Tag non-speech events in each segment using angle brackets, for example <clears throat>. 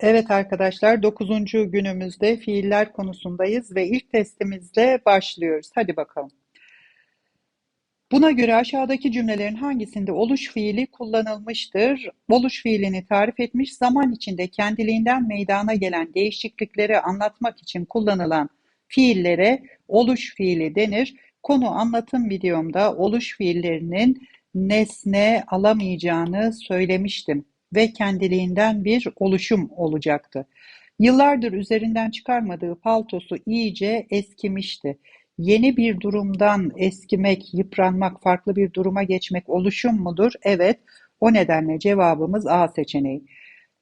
Evet arkadaşlar, dokuzuncu günümüzde fiiller konusundayız ve ilk testimizle başlıyoruz. Hadi bakalım. Buna göre aşağıdaki cümlelerin hangisinde oluş fiili kullanılmıştır? Oluş fiilini tarif etmiş, zaman içinde kendiliğinden meydana gelen değişiklikleri anlatmak için kullanılan fiillere oluş fiili denir. Konu anlatım videomda oluş fiillerinin nesne alamayacağını söylemiştim ve kendiliğinden bir oluşum olacaktı. Yıllardır üzerinden çıkarmadığı paltosu iyice eskimişti. Yeni bir durumdan eskimek, yıpranmak, farklı bir duruma geçmek oluşum mudur? Evet. O nedenle cevabımız A seçeneği.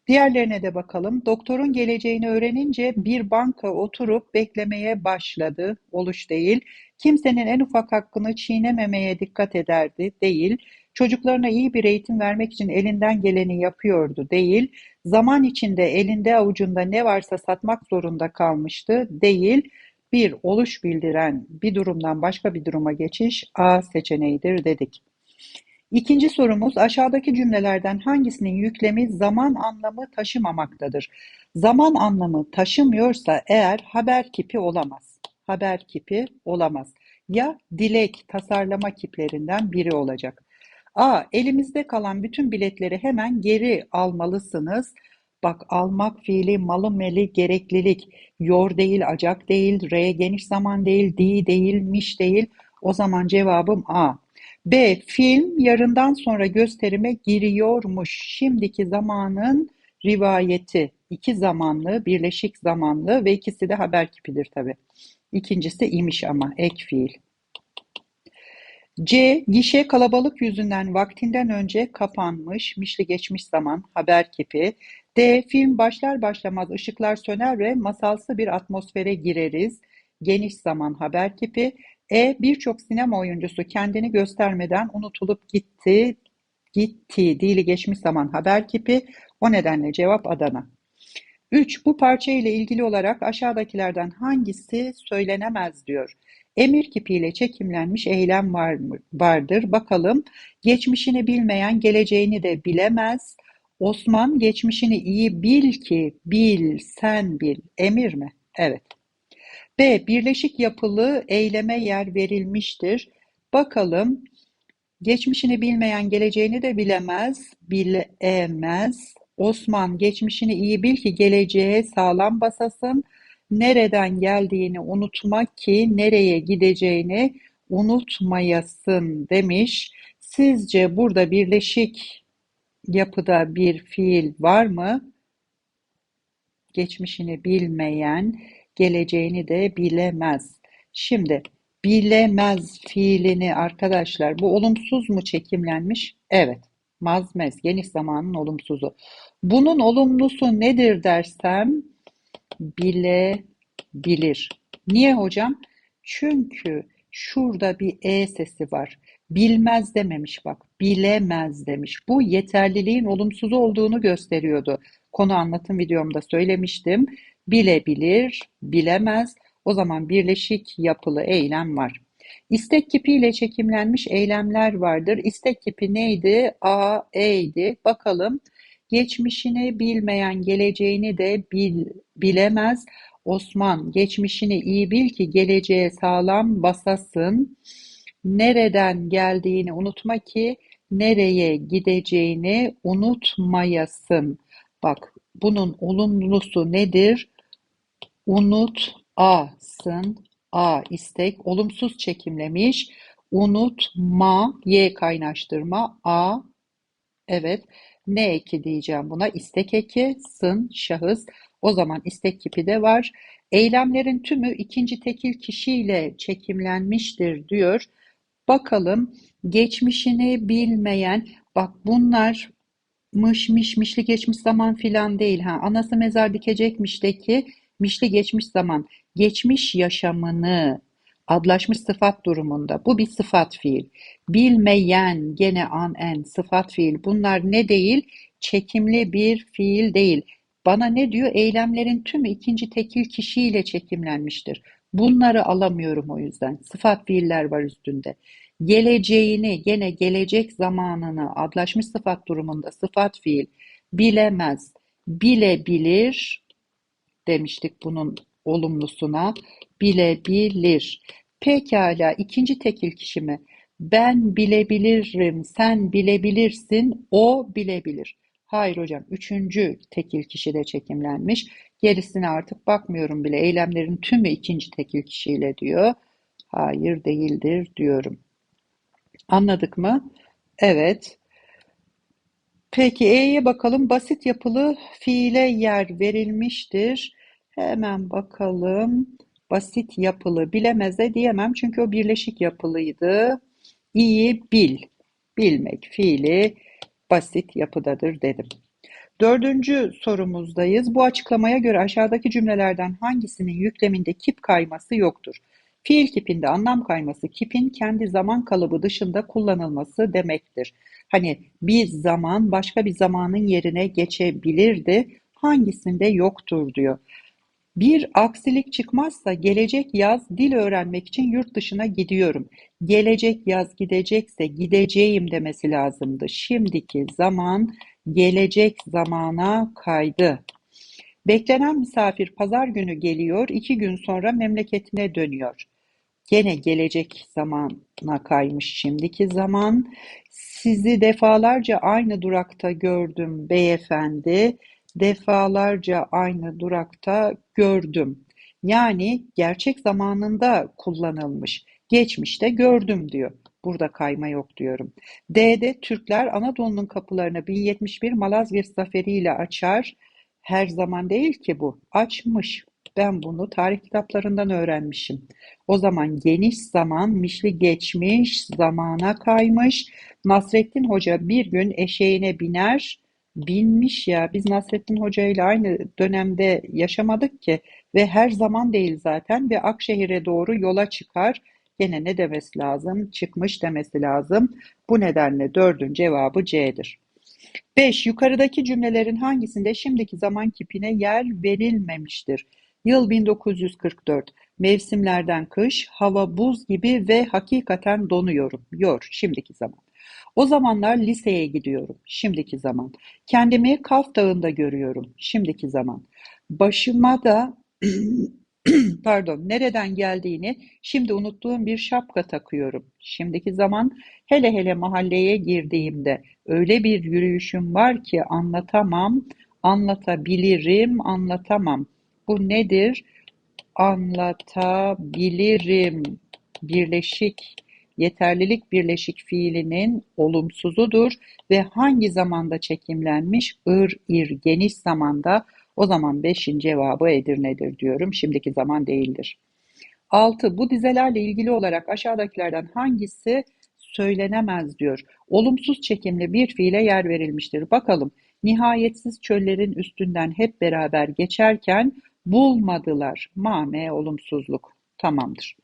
Diğerlerine de bakalım. Doktorun geleceğini öğrenince bir banka oturup beklemeye başladı. Oluş değil. Kimsenin en ufak hakkını çiğnememeye dikkat ederdi. Değil. Çocuklarına iyi bir eğitim vermek için elinden geleni yapıyordu. Değil. Zaman içinde elinde avucunda ne varsa satmak zorunda kalmıştı. Değil. Bir oluş bildiren bir durumdan başka bir duruma geçiş A seçeneğidir dedik. İkinci sorumuz aşağıdaki cümlelerden hangisinin yüklemi zaman anlamı taşımamaktadır? Zaman anlamı taşımıyorsa eğer haber kipi olamaz. Haber kipi olamaz. Ya dilek, tasarlama kiplerinden biri olacak. A. Elimizde kalan bütün biletleri hemen geri almalısınız. Bak almak fiili malı meli gereklilik. Yor değil, acak değil, re geniş zaman değil, di değil, miş değil. O zaman cevabım A. B. Film yarından sonra gösterime giriyormuş. Şimdiki zamanın rivayeti. İki zamanlı, birleşik zamanlı ve ikisi de haber kipidir tabi. İkincisi imiş ama ek fiil. C. Gişe kalabalık yüzünden vaktinden önce kapanmış, mişli geçmiş zaman, haber kipi. D. Film başlar başlamaz ışıklar söner ve masalsı bir atmosfere gireriz. Geniş zaman haber kipi. E. Birçok sinema oyuncusu kendini göstermeden unutulup gitti. Gitti. Dili geçmiş zaman haber kipi. O nedenle cevap Adana. 3. Bu parça ile ilgili olarak aşağıdakilerden hangisi söylenemez diyor. Emir kipiyle çekimlenmiş eylem var vardır. Bakalım. Geçmişini bilmeyen geleceğini de bilemez. Osman geçmişini iyi bil ki bil, sen bil. Emir mi? Evet. B. Birleşik yapılı eyleme yer verilmiştir. Bakalım. Geçmişini bilmeyen geleceğini de bilemez, bilemez. Osman geçmişini iyi bil ki geleceğe sağlam basasın. Nereden geldiğini unutma ki nereye gideceğini unutmayasın demiş. Sizce burada birleşik yapıda bir fiil var mı? Geçmişini bilmeyen, geleceğini de bilemez. Şimdi bilemez fiilini arkadaşlar bu olumsuz mu çekimlenmiş? Evet. Mazmez, geniş zamanın olumsuzu. Bunun olumlusu nedir dersem bilebilir. Niye hocam? Çünkü şurada bir e sesi var. Bilmez dememiş bak. Bilemez demiş. Bu yeterliliğin olumsuz olduğunu gösteriyordu. Konu anlatım videomda söylemiştim. Bilebilir, bilemez. O zaman birleşik yapılı eylem var. İstek kipiyle çekimlenmiş eylemler vardır. İstek kipi neydi? A, E'ydi. Bakalım. Geçmişini bilmeyen geleceğini de bil, bilemez. Osman, geçmişini iyi bil ki geleceğe sağlam basasın. Nereden geldiğini unutma ki nereye gideceğini unutmayasın. Bak, bunun olumlusu nedir? Unut-asın. A istek, olumsuz çekimlemiş. Unutma, Y kaynaştırma, A evet. Ne eki diyeceğim buna? İstek eki, sın, şahıs. O zaman istek kipi de var. Eylemlerin tümü ikinci tekil kişiyle çekimlenmiştir diyor. Bakalım geçmişini bilmeyen, bak bunlar mış miş mişli geçmiş zaman filan değil. Ha, anası mezar dikecekmişteki mişli geçmiş zaman. Geçmiş yaşamını adlaşmış sıfat durumunda. Bu bir sıfat fiil. Bilmeyen gene an en sıfat fiil. Bunlar ne değil? Çekimli bir fiil değil. Bana ne diyor? Eylemlerin tümü ikinci tekil kişiyle çekimlenmiştir. Bunları alamıyorum o yüzden. Sıfat fiiller var üstünde. Geleceğini, gene gelecek zamanını adlaşmış sıfat durumunda sıfat fiil bilemez. Bilebilir demiştik bunun olumlusuna. Bilebilir. Pekala ikinci tekil kişi mi? Ben bilebilirim, sen bilebilirsin, o bilebilir. Hayır hocam, üçüncü tekil kişi de çekimlenmiş. Gerisine artık bakmıyorum bile. Eylemlerin tümü ikinci tekil kişiyle diyor. Hayır değildir diyorum. Anladık mı? Evet. Peki E'ye bakalım. Basit yapılı fiile yer verilmiştir. Hemen bakalım. Basit yapılı bilemeze diyemem çünkü o birleşik yapılıydı. İyi bil. Bilmek fiili basit yapıdadır dedim. Dördüncü sorumuzdayız. Bu açıklamaya göre aşağıdaki cümlelerden hangisinin yükleminde kip kayması yoktur? Fiil kipinde anlam kayması kipin kendi zaman kalıbı dışında kullanılması demektir. Hani bir zaman başka bir zamanın yerine geçebilirdi. Hangisinde yoktur diyor. Bir aksilik çıkmazsa gelecek yaz dil öğrenmek için yurt dışına gidiyorum. Gelecek yaz gidecekse gideceğim demesi lazımdı. Şimdiki zaman gelecek zamana kaydı. Beklenen misafir pazar günü geliyor, iki gün sonra memleketine dönüyor. Gene gelecek zamana kaymış şimdiki zaman. Sizi defalarca aynı durakta gördüm beyefendi. Defalarca aynı durakta gördüm. Yani gerçek zamanında kullanılmış. Geçmişte gördüm diyor. Burada kayma yok diyorum. D'de Türkler Anadolu'nun kapılarını 1071 Malazgirt zaferiyle açar. Her zaman değil ki bu. Açmış. Ben bunu tarih kitaplarından öğrenmişim. O zaman geniş zaman, mişli geçmiş, zamana kaymış. Nasrettin Hoca bir gün eşeğine biner, binmiş ya. Biz Nasrettin Hoca ile aynı dönemde yaşamadık ki ve her zaman değil zaten ve Akşehir'e doğru yola çıkar. Gene ne demesi lazım? Çıkmış demesi lazım. Bu nedenle dördün cevabı C'dir. 5. Yukarıdaki cümlelerin hangisinde şimdiki zaman kipine yer verilmemiştir? Yıl 1944. Mevsimlerden kış, hava buz gibi ve hakikaten donuyorum. Yor, şimdiki zaman. O zamanlar liseye gidiyorum. Şimdiki zaman. Kendimi Kaf Dağı'nda görüyorum. Şimdiki zaman. Başıma da <clears throat> pardon, nereden geldiğini şimdi unuttuğum bir şapka takıyorum. Şimdiki zaman hele hele mahalleye girdiğimde öyle bir yürüyüşüm var ki anlatamam, anlatabilirim, anlatamam. Bu nedir? Anlatabilirim. Birleşik, yeterlilik birleşik fiilinin olumsuzudur ve hangi zamanda çekimlenmiş? Ir, ir, geniş zamanda. O zaman beşin cevabı Edirne'dir diyorum. Şimdiki zaman değildir. 6. Bu dizelerle ilgili olarak aşağıdakilerden hangisi söylenemez diyor. Olumsuz çekimli bir fiile yer verilmiştir. Bakalım. Nihayetsiz çöllerin üstünden hep beraber geçerken bulmadılar. Mame olumsuzluk. Tamamdır.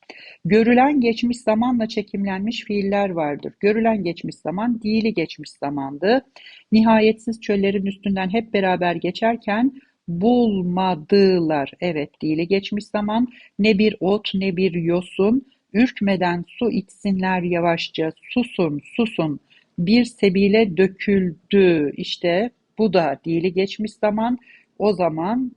Görülen geçmiş zamanla çekimlenmiş fiiller vardır. Görülen geçmiş zaman dili geçmiş zamandı. Nihayetsiz çöllerin üstünden hep beraber geçerken bulmadılar. Evet dili geçmiş zaman. Ne bir ot ne bir yosun. Ürkmeden su içsinler yavaşça. Susun susun. Bir sebile döküldü. İşte bu da dili geçmiş zaman. O zaman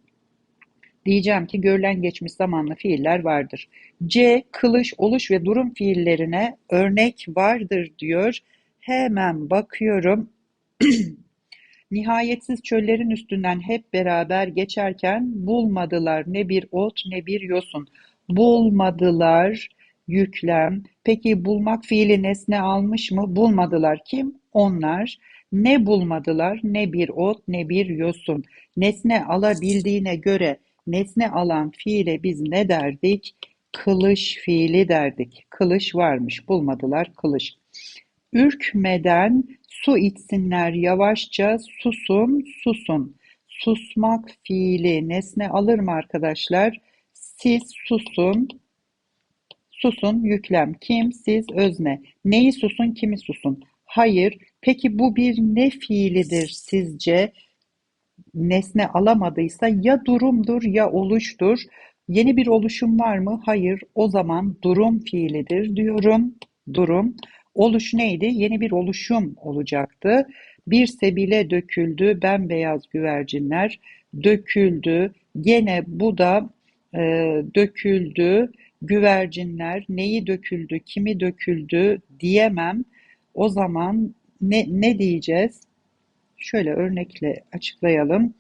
Diyeceğim ki görülen geçmiş zamanlı fiiller vardır. C. Kılış, oluş ve durum fiillerine örnek vardır diyor. Hemen bakıyorum. <clears throat> Nihayetsiz çöllerin üstünden hep beraber geçerken bulmadılar ne bir ot ne bir yosun. Bulmadılar yüklem. Peki bulmak fiili nesne almış mı? Bulmadılar kim? Onlar. Ne bulmadılar? Ne bir ot ne bir yosun. Nesne alabildiğine göre Nesne alan fiile biz ne derdik? Kılış fiili derdik. Kılış varmış, bulmadılar kılış. Ürkmeden su içsinler yavaşça, susun, susun. Susmak fiili nesne alır mı arkadaşlar? Siz susun, susun yüklem. Kim, siz, özne. Neyi susun, kimi susun? Hayır. Peki bu bir ne fiilidir sizce? Nesne alamadıysa ya durumdur ya oluştur. Yeni bir oluşum var mı? Hayır. O zaman durum fiilidir diyorum. Durum. Oluş neydi? Yeni bir oluşum olacaktı. Bir sebile döküldü, bembeyaz güvercinler döküldü. Gene bu da e, döküldü, güvercinler neyi döküldü, kimi döküldü diyemem. O zaman ne, ne diyeceğiz? Şöyle örnekle açıklayalım.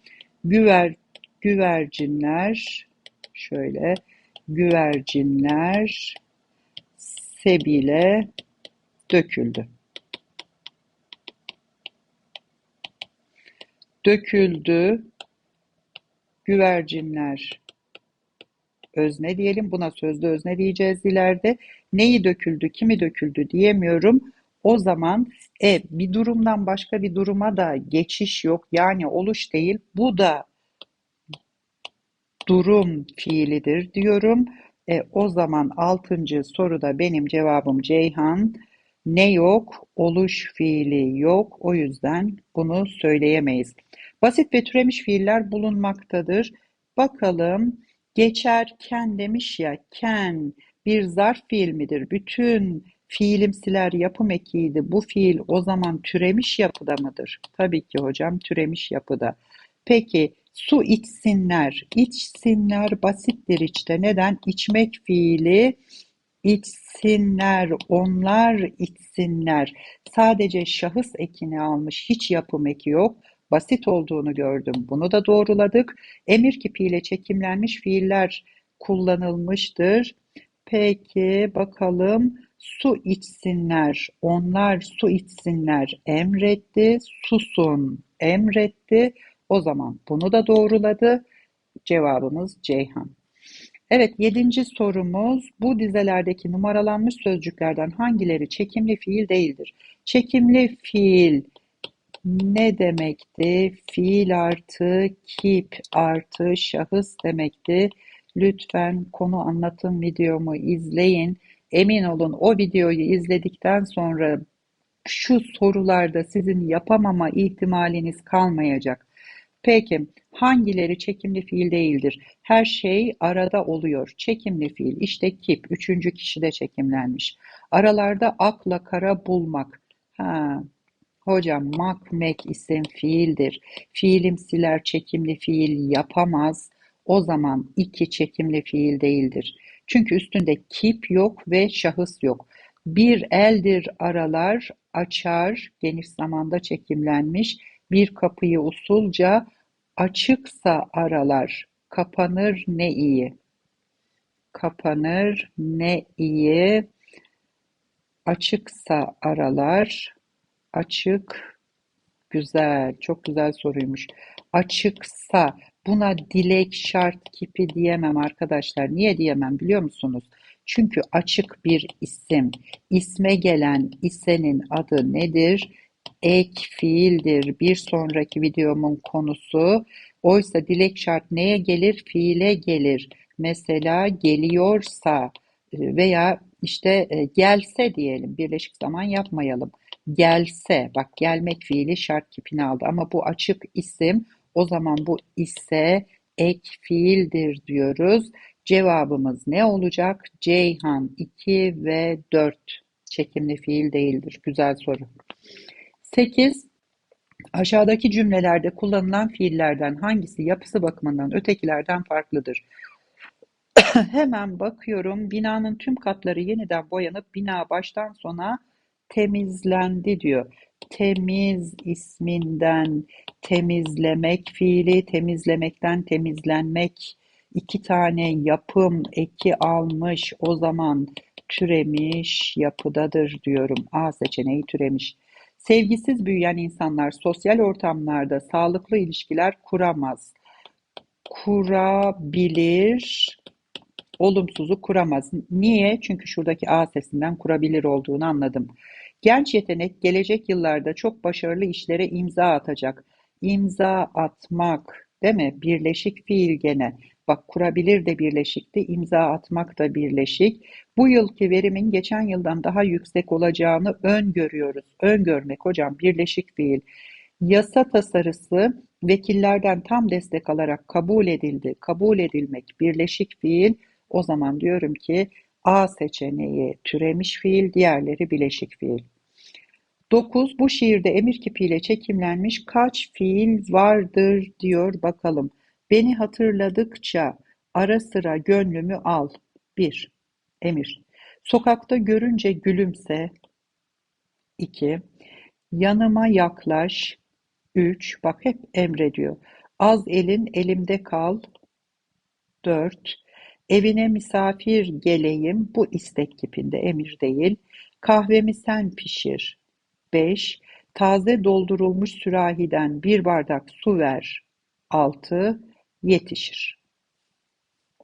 Güver, güvercinler, şöyle güvercinler sebile döküldü. Döküldü, güvercinler özne diyelim. Buna sözlü özne diyeceğiz ileride. Neyi döküldü, kimi döküldü diyemiyorum. O zaman e, bir durumdan başka bir duruma da geçiş yok. Yani oluş değil. Bu da durum fiilidir diyorum. E, o zaman altıncı soruda benim cevabım Ceyhan. Ne yok? Oluş fiili yok. O yüzden bunu söyleyemeyiz. Basit ve türemiş fiiller bulunmaktadır. Bakalım geçerken demiş ya ken bir zarf fiil midir? Bütün fiilimsiler yapım ekiydi. Bu fiil o zaman türemiş yapıda mıdır? Tabii ki hocam türemiş yapıda. Peki su içsinler. İçsinler basittir işte. Neden? İçmek fiili içsinler, onlar içsinler. Sadece şahıs ekini almış, hiç yapım eki yok. Basit olduğunu gördüm. Bunu da doğruladık. Emir kipiyle çekimlenmiş fiiller kullanılmıştır. Peki bakalım su içsinler, onlar su içsinler emretti, susun emretti. O zaman bunu da doğruladı. Cevabımız Ceyhan. Evet yedinci sorumuz bu dizelerdeki numaralanmış sözcüklerden hangileri çekimli fiil değildir? Çekimli fiil ne demekti? Fiil artı kip artı şahıs demekti. Lütfen konu anlatım videomu izleyin. Emin olun o videoyu izledikten sonra şu sorularda sizin yapamama ihtimaliniz kalmayacak. Peki hangileri çekimli fiil değildir? Her şey arada oluyor. Çekimli fiil işte kip üçüncü kişide çekimlenmiş. Aralarda akla kara bulmak. Ha, hocam mak mek isim fiildir. Fiilimsiler çekimli fiil yapamaz. O zaman iki çekimli fiil değildir. Çünkü üstünde kip yok ve şahıs yok. Bir eldir aralar, açar, geniş zamanda çekimlenmiş, bir kapıyı usulca açıksa aralar, kapanır ne iyi. Kapanır ne iyi, açıksa aralar, açık, güzel, çok güzel soruymuş. Açıksa, buna dilek şart kipi diyemem arkadaşlar. Niye diyemem biliyor musunuz? Çünkü açık bir isim. İsme gelen isenin adı nedir? Ek fiildir. Bir sonraki videomun konusu. Oysa dilek şart neye gelir? Fiile gelir. Mesela geliyorsa veya işte e, gelse diyelim. Birleşik zaman yapmayalım. Gelse, bak gelmek fiili şart kipini aldı ama bu açık isim. O zaman bu ise ek fiildir diyoruz. Cevabımız ne olacak? Ceyhan 2 ve 4 çekimli fiil değildir. Güzel soru. 8. Aşağıdaki cümlelerde kullanılan fiillerden hangisi yapısı bakımından ötekilerden farklıdır? <coughs> Hemen bakıyorum. Binanın tüm katları yeniden boyanıp bina baştan sona temizlendi diyor. Temiz isminden temizlemek fiili, temizlemekten temizlenmek iki tane yapım eki almış o zaman türemiş yapıdadır diyorum. A seçeneği türemiş. Sevgisiz büyüyen insanlar sosyal ortamlarda sağlıklı ilişkiler kuramaz. Kurabilir, olumsuzu kuramaz. Niye? Çünkü şuradaki A sesinden kurabilir olduğunu anladım. Genç yetenek gelecek yıllarda çok başarılı işlere imza atacak. İmza atmak, değil mi? Birleşik fiil gene. Bak kurabilir de birleşikti, imza atmak da birleşik. Bu yılki verimin geçen yıldan daha yüksek olacağını öngörüyoruz. Öngörmek hocam birleşik fiil. Yasa tasarısı vekillerden tam destek alarak kabul edildi. Kabul edilmek birleşik fiil. O zaman diyorum ki A seçeneği türemiş fiil, diğerleri bileşik fiil. 9. Bu şiirde emir kipiyle çekimlenmiş kaç fiil vardır diyor bakalım. Beni hatırladıkça ara sıra gönlümü al. 1. Emir. Sokakta görünce gülümse. 2. Yanıma yaklaş. 3. Bak hep emrediyor. Az elin elimde kal. 4. Evine misafir geleyim. Bu istek kipinde emir değil. Kahvemi sen pişir. 5. Taze doldurulmuş sürahiden bir bardak su ver. 6. Yetişir.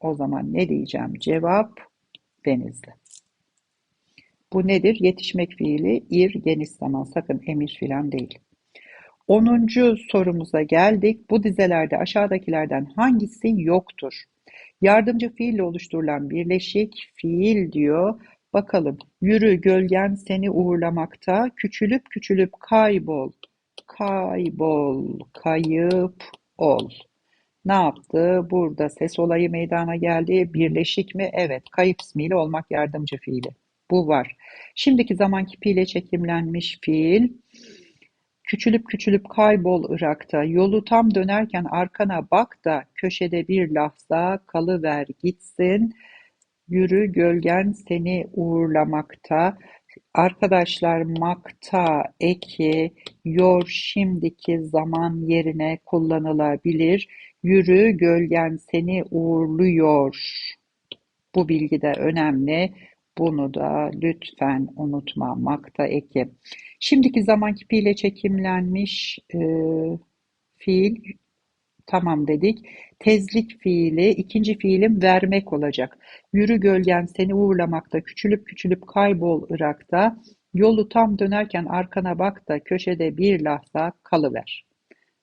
O zaman ne diyeceğim? Cevap Denizli. Bu nedir? Yetişmek fiili ir geniş zaman. Sakın emir filan değil. Onuncu sorumuza geldik. Bu dizelerde aşağıdakilerden hangisi yoktur? Yardımcı fiille oluşturulan birleşik fiil diyor. Bakalım. Yürü gölgen seni uğurlamakta. Küçülüp küçülüp kaybol. Kaybol. Kayıp ol. Ne yaptı? Burada ses olayı meydana geldi. Birleşik mi? Evet. Kayıp ismiyle olmak yardımcı fiili. Bu var. Şimdiki zaman kipiyle çekimlenmiş fiil. Küçülüp küçülüp kaybol Irak'ta, yolu tam dönerken arkana bak da köşede bir lahza kalıver gitsin, yürü gölgen seni uğurlamakta. Arkadaşlar makta eki yor şimdiki zaman yerine kullanılabilir. Yürü gölgen seni uğurluyor. Bu bilgi de önemli. Bunu da lütfen unutma. Makta eki. Şimdiki zaman kipiyle çekimlenmiş e, fiil tamam dedik. Tezlik fiili ikinci fiilim vermek olacak. Yürü gölgen seni uğurlamakta, küçülüp küçülüp kaybol Irak'ta. Yolu tam dönerken arkana bak da köşede bir lahza kalıver.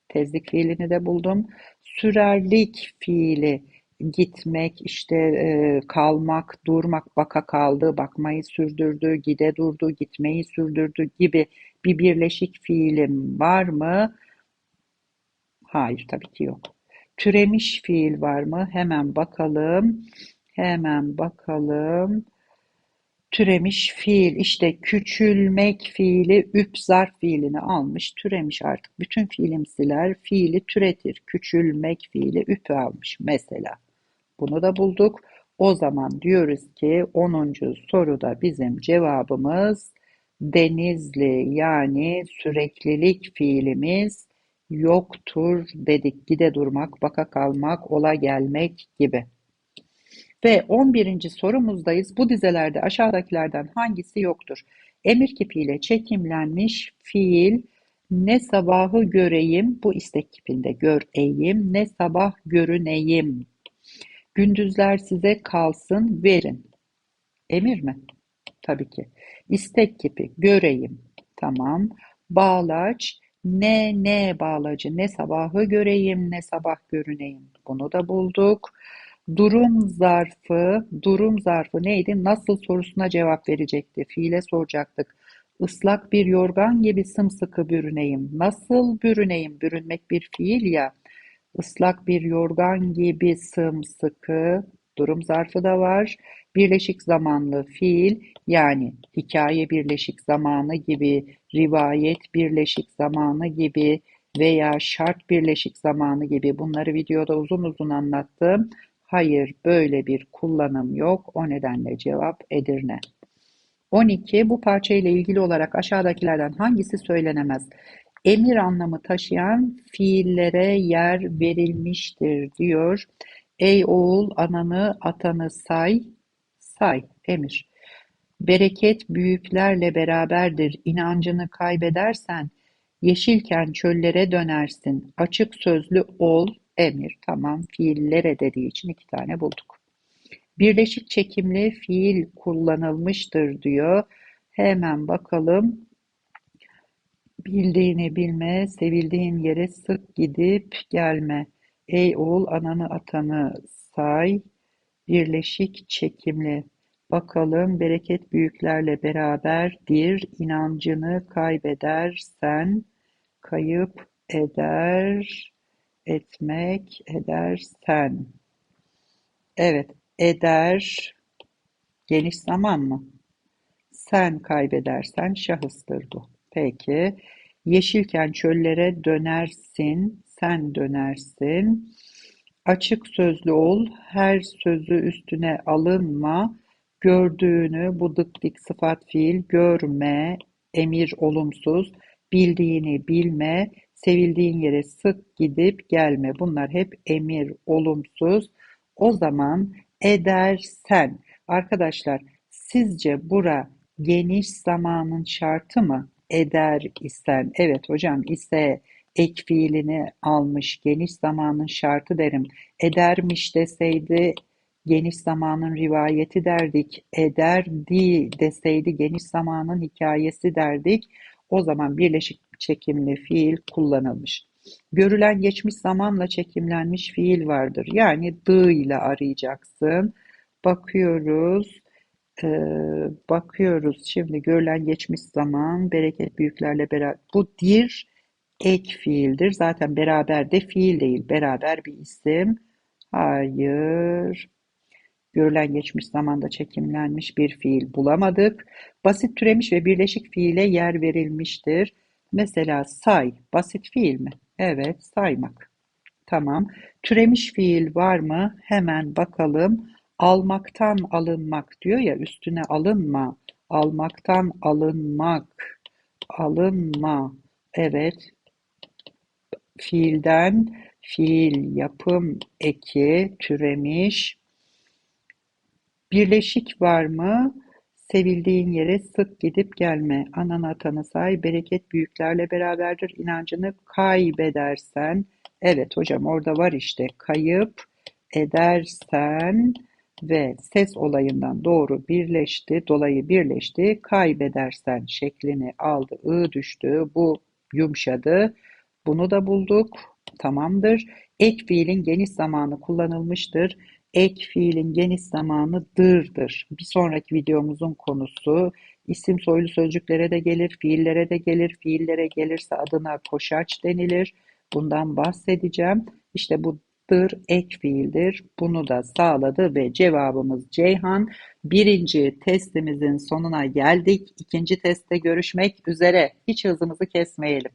Tezlik fiilini de buldum. Sürerlik fiili gitmek, işte e, kalmak, durmak, baka kaldı, bakmayı sürdürdü, gide durdu, gitmeyi sürdürdü gibi bir birleşik fiilim var mı? Hayır, tabii ki yok. Türemiş fiil var mı? Hemen bakalım. Hemen bakalım. Türemiş fiil işte küçülmek fiili üp zarf fiilini almış türemiş artık bütün fiilimsiler fiili türetir küçülmek fiili üpü almış mesela bunu da bulduk o zaman diyoruz ki 10. soruda bizim cevabımız denizli yani süreklilik fiilimiz yoktur dedik gide durmak baka kalmak ola gelmek gibi. Ve 11. sorumuzdayız. Bu dizelerde aşağıdakilerden hangisi yoktur? Emir kipiyle çekimlenmiş fiil ne sabahı göreyim, bu istek kipinde göreyim, ne sabah görüneyim. Gündüzler size kalsın, verin. Emir mi? Tabii ki. İstek kipi, göreyim. Tamam. Bağlaç, ne ne bağlacı, ne sabahı göreyim, ne sabah görüneyim. Bunu da bulduk. Durum zarfı, durum zarfı neydi? Nasıl sorusuna cevap verecekti. Fiile soracaktık. Islak bir yorgan gibi sımsıkı bürüneyim. Nasıl bürüneyim? Bürünmek bir fiil ya. Islak bir yorgan gibi sımsıkı. Durum zarfı da var. Birleşik zamanlı fiil yani hikaye birleşik zamanı gibi, rivayet birleşik zamanı gibi veya şart birleşik zamanı gibi bunları videoda uzun uzun anlattım. Hayır, böyle bir kullanım yok. O nedenle cevap Edirne. 12. Bu parça ile ilgili olarak aşağıdakilerden hangisi söylenemez? Emir anlamı taşıyan fiillere yer verilmiştir diyor. Ey oğul ananı atanı say, say emir. Bereket büyüklerle beraberdir. İnancını kaybedersen yeşilken çöllere dönersin. Açık sözlü ol, emir. Tamam fiillere dediği için iki tane bulduk. Birleşik çekimli fiil kullanılmıştır diyor. Hemen bakalım. Bildiğini bilme, sevildiğin yere sık gidip gelme. Ey oğul ananı atanı say. Birleşik çekimli. Bakalım bereket büyüklerle beraberdir. İnancını kaybedersen kayıp eder etmek, edersen. Evet, eder geniş zaman mı? Sen kaybedersen şahıstır bu. Peki. Yeşilken çöllere dönersin, sen dönersin. Açık sözlü ol, her sözü üstüne alınma. Gördüğünü, bu dık dik sıfat fiil, görme, emir olumsuz, bildiğini bilme, sevildiğin yere sık gidip gelme. Bunlar hep emir olumsuz. O zaman edersen. Arkadaşlar sizce bura geniş zamanın şartı mı? Eder isen. Evet hocam ise ek fiilini almış geniş zamanın şartı derim. Edermiş deseydi geniş zamanın rivayeti derdik. Ederdi deseydi geniş zamanın hikayesi derdik. O zaman birleşik çekimli fiil kullanılmış. Görülen geçmiş zamanla çekimlenmiş fiil vardır. Yani dı ile arayacaksın. Bakıyoruz. Ee, bakıyoruz şimdi görülen geçmiş zaman bereket büyüklerle beraber bu dir ek fiildir. Zaten beraber de fiil değil. Beraber bir isim. Hayır. Görülen geçmiş zamanda çekimlenmiş bir fiil bulamadık. Basit türemiş ve birleşik fiile yer verilmiştir. Mesela say. Basit fiil mi? Evet, saymak. Tamam. Türemiş fiil var mı? Hemen bakalım. Almaktan alınmak diyor ya üstüne alınma. Almaktan alınmak. Alınma. Evet. Fiilden fiil yapım eki türemiş. Birleşik var mı? Sevildiğin yere sık gidip gelme. Anan atanı say, bereket büyüklerle beraberdir. İnancını kaybedersen, evet hocam orada var işte, kayıp edersen ve ses olayından doğru birleşti, dolayı birleşti, kaybedersen şeklini aldı, ı düştü, bu yumuşadı. Bunu da bulduk, tamamdır. Ek fiilin geniş zamanı kullanılmıştır. Ek fiilin geniş zamanı dırdır. Bir sonraki videomuzun konusu isim soylu sözcüklere de gelir, fiillere de gelir. Fiillere gelirse adına koşaç denilir. Bundan bahsedeceğim. İşte bu dır ek fiildir. Bunu da sağladı ve cevabımız Ceyhan. Birinci testimizin sonuna geldik. İkinci testte görüşmek üzere. Hiç hızımızı kesmeyelim.